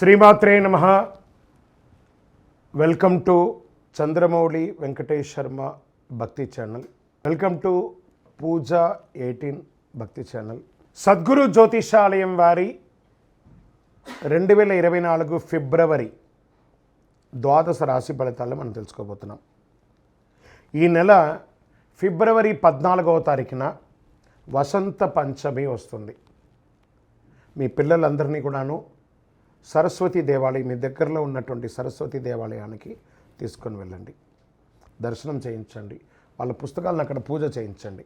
శ్రీమాత్రే నమ. Welcome to Chandramouli Venkatesh Sharma Bhakti channel. Welcome to Pooja eighteen Bhakti channel. Sadguru Jyotishalayam వారి రెండు వేల ఇరవై నాలుగు ఫిబ్రవరి ద్వాదశ రాశి ఫలితాలు మనం తెలుసుకోబోతున్నాం. ఈ నెల ఫిబ్రవరి పద్నాలుగవ తారీఖున వసంత పంచమి వస్తుంది. మీ పిల్లలందరినీ కూడాను సరస్వతి దేవాలయం మీ దగ్గరలో ఉన్నటువంటి సరస్వతి దేవాలయానికి తీసుకొని వెళ్ళండి. దర్శనం చేయించండి. వాళ్ళ పుస్తకాలను అక్కడ పూజ చేయించండి.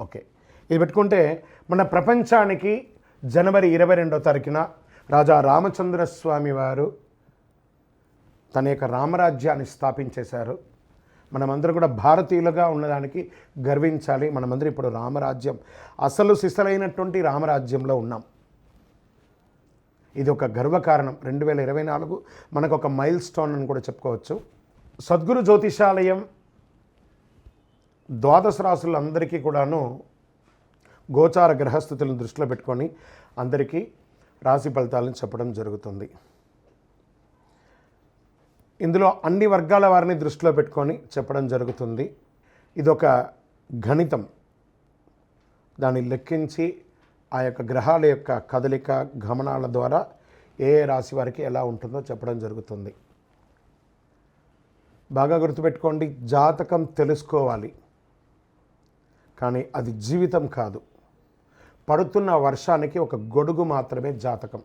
ఓకే. ఇది పెట్టుకుంటే మన ప్రపంచానికి జనవరి ఇరవై రెండో తారీఖున రాజా రామచంద్ర స్వామి వారు తన యొక్క రామరాజ్యాన్ని స్థాపించేశారు. మనమందరం కూడా భారతీయులుగా ఉన్నదానికి గర్వించాలి. మనమందరం ఇప్పుడు రామరాజ్యం అసలు సిసలైనటువంటి రామరాజ్యంలో ఉన్నాం. ఇది ఒక గర్వకారణం. రెండు వేల ఇరవై నాలుగు మనకు ఒక మైల్ స్టోన్ అని కూడా చెప్పుకోవచ్చు. సద్గురు జ్యోతిషాలయం ద్వాదశ రాసులందరికీ కూడాను గోచార గ్రహస్థితులను దృష్టిలో పెట్టుకొని అందరికీ రాశి ఫలితాలను చెప్పడం జరుగుతుంది. ఇందులో అన్ని వర్గాల వారిని దృష్టిలో పెట్టుకొని చెప్పడం జరుగుతుంది. ఇదొక గణితం. దాన్ని లెక్కించి ఆ యొక్క గ్రహాల యొక్క కదలిక గమనాల ద్వారా ఏ ఏ రాశి వారికి ఎలా ఉంటుందో చెప్పడం జరుగుతుంది. బాగా గుర్తుపెట్టుకోండి జాతకం తెలుసుకోవాలి. కానీ అది జీవితం కాదు. పడుతున్న వర్షానికి ఒక గొడుగు మాత్రమే జాతకం.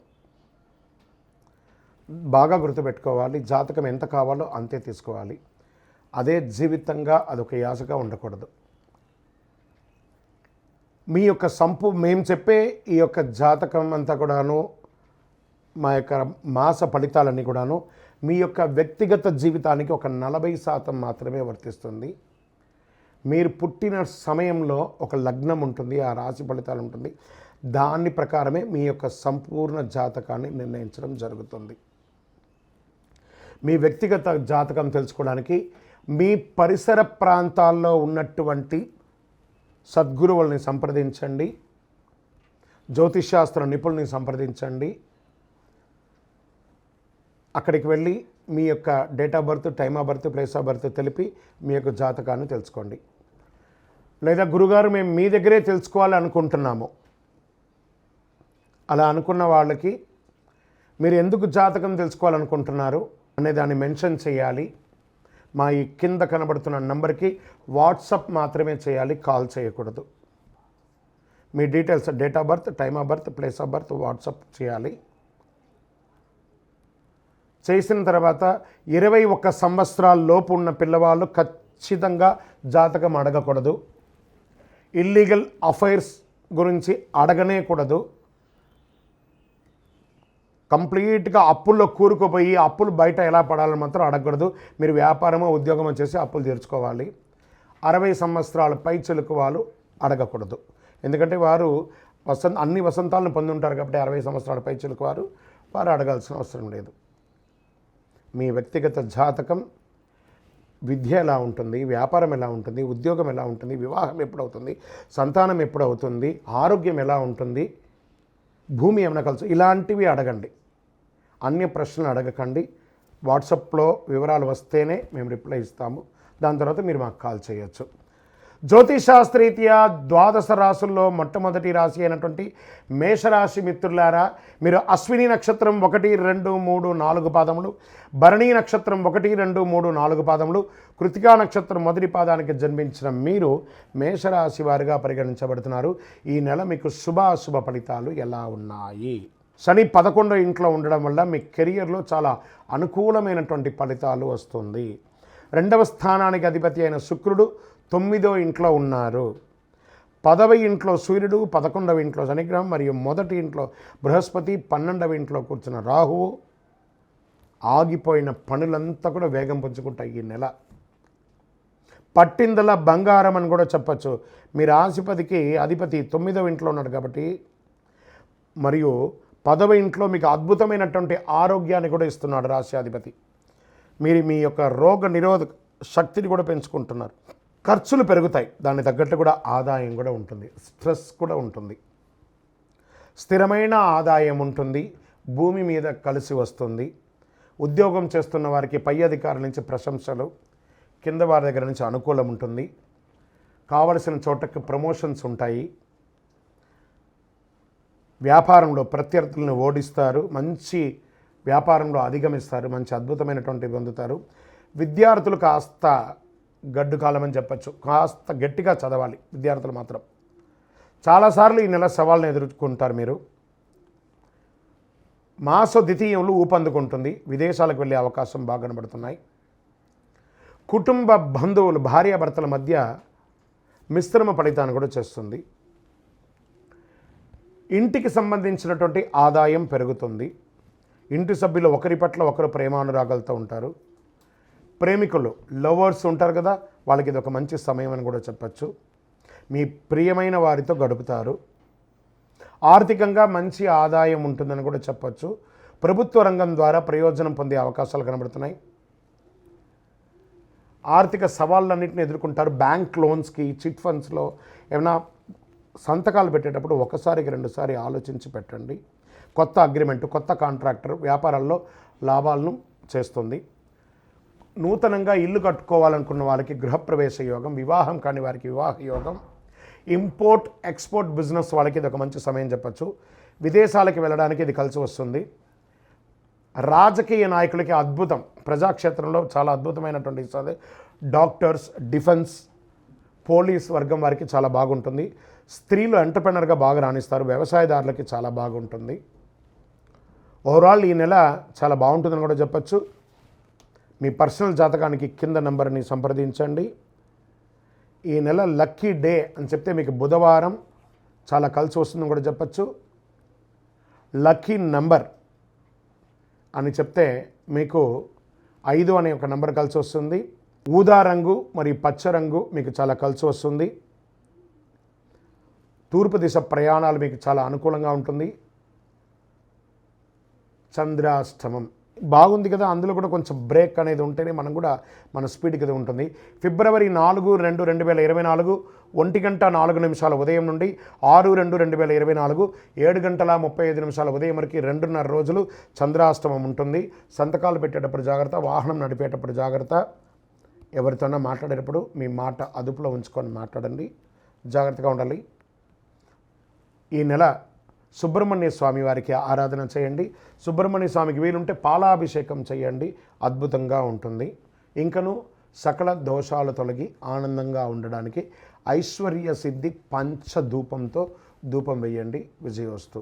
బాగా గుర్తుపెట్టుకోవాలి జాతకం ఎంత కావాలో అంతే తీసుకోవాలి. అదే జీవితంగా అదొక యాసగా ఉండకూడదు. మీ యొక్క సంపు మేము చెప్పే ఈ యొక్క జాతకం అంతా కూడాను మా యొక్క మాస ఫలితాలన్నీ కూడాను మీ యొక్క వ్యక్తిగత జీవితానికి ఒక నలభై శాతం మాత్రమే వర్తిస్తుంది. మీరు పుట్టిన సమయంలో ఒక లగ్నం ఉంటుంది ఆ రాశి ఫలితాలు ఉంటుంది. దాని ప్రకారమే మీ యొక్క సంపూర్ణ జాతకాన్ని నిర్ణయించడం జరుగుతుంది. మీ వ్యక్తిగత జాతకం తెలుసుకోవడానికి మీ పరిసర ప్రాంతాల్లో ఉన్నటువంటి సద్గురువుల్ని సంప్రదించండి. జ్యోతిష్శాస్త్ర నిపుణుల్ని సంప్రదించండి. అక్కడికి వెళ్ళి మీ యొక్క date of birth time of birth place of birth తెలిపి మీ యొక్క జాతకాన్ని తెలుసుకోండి. లేదా గురుగారు మేము మీ దగ్గరే తెలుసుకోవాలనుకుంటున్నాము అలా అనుకున్న వాళ్ళకి మీరు ఎందుకు జాతకం తెలుసుకోవాలనుకుంటున్నారు అనే దాన్ని మెన్షన్ చేయాలి. మా ఈ కింద కనబడుతున్న నంబర్కి వాట్సప్ మాత్రమే చేయాలి కాల్ చేయకూడదు. మీ details date of birth time of birth place of birth WhatsApp చేయాలి. చేసిన తర్వాత ఇరవై ఒక్క సంవత్సరాల లోపు ఉన్న పిల్లవాళ్ళు ఖచ్చితంగా జాతకం అడగకూడదు. ఇల్లీగల్ అఫైర్స్ గురించి అడగనే కూడదు. కంప్లీట్గా అప్పుల్లో కూరుకుపోయి అప్పులు బయట ఎలా పడాలని మాత్రం అడగకూడదు. మీరు వ్యాపారమో ఉద్యోగమో చేసి అప్పులు తీర్చుకోవాలి. అరవై సంవత్సరాల పై చెలుకు వాళ్ళు అడగకూడదు. ఎందుకంటే వారు వసంత అన్ని వసంతాలను పొంది ఉంటారు కాబట్టి అరవై సంవత్సరాల పై చెలుకు వారు వారు అడగాల్సిన అవసరం లేదు. మీ వ్యక్తిగత జాతకం విద్య ఎలా ఉంటుంది వ్యాపారం ఎలా ఉంటుంది ఉద్యోగం ఎలా ఉంటుంది వివాహం ఎప్పుడవుతుంది సంతానం ఎప్పుడవుతుంది ఆరోగ్యం ఎలా ఉంటుంది భూమి ఏమైనా కలుసు ఇలాంటివి అడగండి. అన్య ప్రశ్నలు అడగకండి. వాట్సాప్లో వివరాలు వస్తేనే మేము రిప్లై ఇస్తాము. దాని తర్వాత మీరు మాకు కాల్ చేయొచ్చు. జ్యోతిషాస్త్రీత్యా ద్వాదశ రాసుల్లో మొట్టమొదటి రాశి అయినటువంటి మేషరాశి మిత్రులారా మీరు అశ్విని నక్షత్రం ఒకటి రెండు మూడు నాలుగు పాదములు భరణీ నక్షత్రం ఒకటి రెండు మూడు నాలుగు పాదములు కృతికా నక్షత్రం మొదటి పాదానికి జన్మించిన మీరు మేషరాశి వారిగా పరిగణించబడుతున్నారు. ఈ నెల మీకు శుభాశుభ ఫలితాలు ఎలా ఉన్నాయి? శని పదకొండో ఇంట్లో ఉండడం వల్ల మీ కెరియర్లో చాలా అనుకూలమైనటువంటి ఫలితాలు వస్తుంది. రెండవ స్థానానికి అధిపతి అయిన శుక్రుడు తొమ్మిదో ఇంట్లో ఉన్నారు. పదవ ఇంట్లో సూర్యుడు పదకొండవ ఇంట్లో శనిగ్రహం మరియు మొదటి ఇంట్లో బృహస్పతి పన్నెండవ ఇంట్లో కూర్చున్న రాహువు ఆగిపోయిన పనులంతా కూడా వేగం పుంజుకుంటాయి ఈ నెల. పట్టిందల బంగారం అని కూడా చెప్పచ్చు. మీ రాశిపతికి అధిపతి తొమ్మిదవ ఇంట్లో ఉన్నాడు కాబట్టి మరియు పదవ ఇంట్లో మీకు అద్భుతమైనటువంటి ఆరోగ్యాన్ని కూడా ఇస్తున్నాడు రాశ్యాధిపతి. మీరు మీ యొక్క రోగ నిరోధక శక్తిని కూడా పెంచుకుంటున్నారు. ఖర్చులు పెరుగుతాయి. దాన్ని తగ్గట్టు కూడా ఆదాయం కూడా ఉంటుంది. స్ట్రెస్ కూడా ఉంటుంది. స్థిరమైన ఆదాయం ఉంటుంది. భూమి మీద కలిసి వస్తుంది. ఉద్యోగం చేస్తున్న వారికి పై అధికారుల నుంచి ప్రశంసలు. కింద వారి దగ్గర నుంచి అనుకూలం ఉంటుంది. కావలసిన చోటకి ప్రమోషన్స్ ఉంటాయి. వ్యాపారంలో ప్రత్యర్థులను ఓడిస్తారు మంచి వ్యాపారంలో అధిగమిస్తారు మంచి అద్భుతమైనటువంటి పొందుతారు. విద్యార్థులు కాస్త గడ్డు కాలం అని చెప్పచ్చు. కాస్త గట్టిగా చదవాలి విద్యార్థులు మాత్రం. చాలాసార్లు ఈ నెల సవాళ్ళను ఎదుర్కొంటారు మీరు. మాస ద్వితీయంలో ఊపందుకుంటుంది విదేశాలకు వెళ్ళే అవకాశం బాగా కనబడుతున్నాయి. కుటుంబ బంధువులు భార్యాభర్తల మధ్య మిశ్రమ ఫలితాన్ని కూడా చేస్తుంది. ఇంటికి సంబంధించినటువంటి ఆదాయం పెరుగుతుంది. ఇంటి సభ్యులు ఒకరి పట్ల ఒకరు ప్రేమానురాగాలతో ఉంటారు. ప్రేమికులు లవర్స్ ఉంటారు కదా వాళ్ళకి ఇది ఒక మంచి సమయం అని కూడా చెప్పచ్చు. మీ ప్రియమైన వారితో గడుపుతారు. ఆర్థికంగా మంచి ఆదాయం ఉంటుందని కూడా చెప్పచ్చు. ప్రభుత్వ రంగం ద్వారా ప్రయోజనం పొందే అవకాశాలు కనబడుతున్నాయి. ఆర్థిక సవాళ్ళన్నింటిని ఎదుర్కొంటారు. బ్యాంక్ లోన్స్కి చిట్ ఫండ్స్లో ఏమైనా సంతకాలు పెట్టేటప్పుడు ఒకసారికి రెండుసారి ఆలోచించి పెట్టండి. కొత్త అగ్రిమెంట్ కొత్త కాంట్రాక్టర్ వ్యాపారాల్లో లాభాలను చేస్తుంది. నూతనంగా ఇల్లు కట్టుకోవాలనుకున్న వాళ్ళకి గృహప్రవేశ యోగం వివాహం కాని వారికి వివాహ యోగం ఇంపోర్ట్ ఎక్స్పోర్ట్ బిజినెస్ వాళ్ళకి ఇది ఒక మంచి సమయం చెప్పచ్చు. విదేశాలకి వెళ్ళడానికి ఇది కలిసి వస్తుంది. రాజకీయ నాయకులకి అద్భుతం. ప్రజాక్షేత్రంలో చాలా అద్భుతమైనటువంటి డాక్టర్స్ డిఫెన్స్ పోలీస్ వర్గం వారికి చాలా బాగుంటుంది. స్త్రీలు ఎంటర్ప్రెనర్గా బాగా రాణిస్తారు. వ్యవసాయదారులకి చాలా బాగుంటుంది. ఓవరాల్ ఈ నెల చాలా బాగుంటుందని కూడా చెప్పచ్చు. మీ పర్సనల్ జాతకానికి కింద నెంబర్ని సంప్రదించండి. ఈ నెల లక్కీ డే అని చెప్తే మీకు బుధవారం చాలా కలిసి వస్తుందని కూడా చెప్పచ్చు. లక్కీ నంబర్ అని చెప్తే మీకు ఐదు అనే ఒక నంబర్ కలిసి వస్తుంది. ఊదా రంగు మరియు పచ్చ రంగు మీకు చాలా కలిసి వస్తుంది. తూర్పు దిశ ప్రయాణాలు మీకు చాలా అనుకూలంగా ఉంటుంది. చంద్రాష్టమం. బాగుంది కదా అందులో కూడా కొంచెం బ్రేక్ అనేది ఉంటేనే మనం కూడా మన స్పీడ్ కదా ఉంటుంది. ఫిబ్రవరి నాలుగు రెండు రెండు వేల ఇరవై నాలుగు ఒంటి గంట నాలుగు నిమిషాల ఉదయం నుండి ఆరు రెండు రెండు వేల ఇరవై నాలుగు ఏడు గంటల ముప్పై ఐదు నిమిషాల ఉదయం వరకు రెండున్నర రోజులు చంద్రాష్టమం ఉంటుంది. సంతకాలు పెట్టేటప్పుడు జాగ్రత్త వాహనం నడిపేటప్పుడు జాగ్రత్త. ఎవరితోనో మాట్లాడేటప్పుడు మీ మాట అదుపులో ఉంచుకొని మాట్లాడండి. జాగ్రత్తగా ఉండాలి. ఈ నెల సుబ్రహ్మణ్య స్వామి వారికి ఆరాధన చేయండి. సుబ్రహ్మణ్య స్వామికి వీలుంటే పాలాభిషేకం చేయండి. అద్భుతంగా ఉంటుంది. ఇంకను సకల దోషాలు తొలగి ఆనందంగా ఉండడానికి ఐశ్వర్య సిద్ధి పంచధూపంతో ధూపం వేయండి. విజయోస్తు